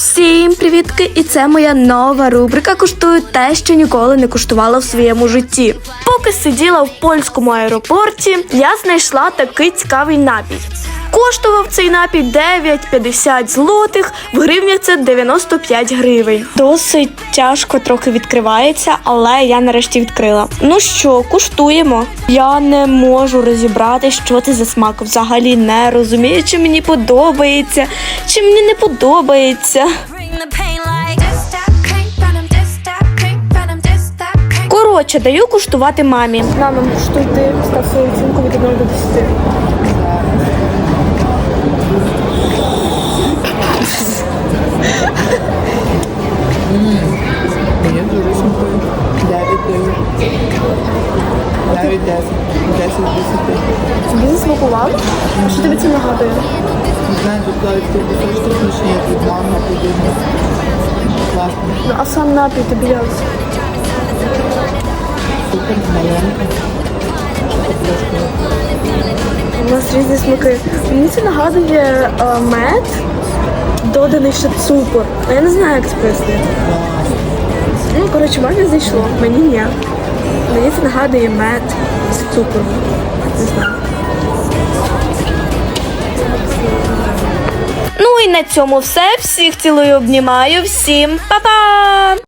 Всім привітки! І це моя нова рубрика Куштую те, що ніколи не куштувала в своєму житті. Поки сиділа в польському аеропорті, я знайшла такий цікавий напій. Коштував цей напій 9,50 злотих, в гривнях це 95 гривень. Досить тяжко трохи відкривається, але я нарешті відкрила. Ну що, куштуємо. Я не можу розібрати, що це за смак. Взагалі не розумію, чи мені подобається, чи мені не подобається. Коротше, даю куштувати мамі. На нам куштуй ти, став свою оцінку від 1 до 10. 10. 10 з 10. Тобі засмакувало? Що тобі це нагадує? Не знаю, тут навіть ті кусочки смачні, як від мами подібні. Класно. Ну, а сам напій тобі як? Супер, маленька. У нас різні смаки. Мені це нагадує е, мед, доданий ще цукор. А я не знаю, як це пояснити. Ну, коротше, мамі зайшло, мені ні. Мені це нагадує мед з цукром. Не знаю. Ну і на цьому все. Всіх цілую обнімаю. Всім па-па!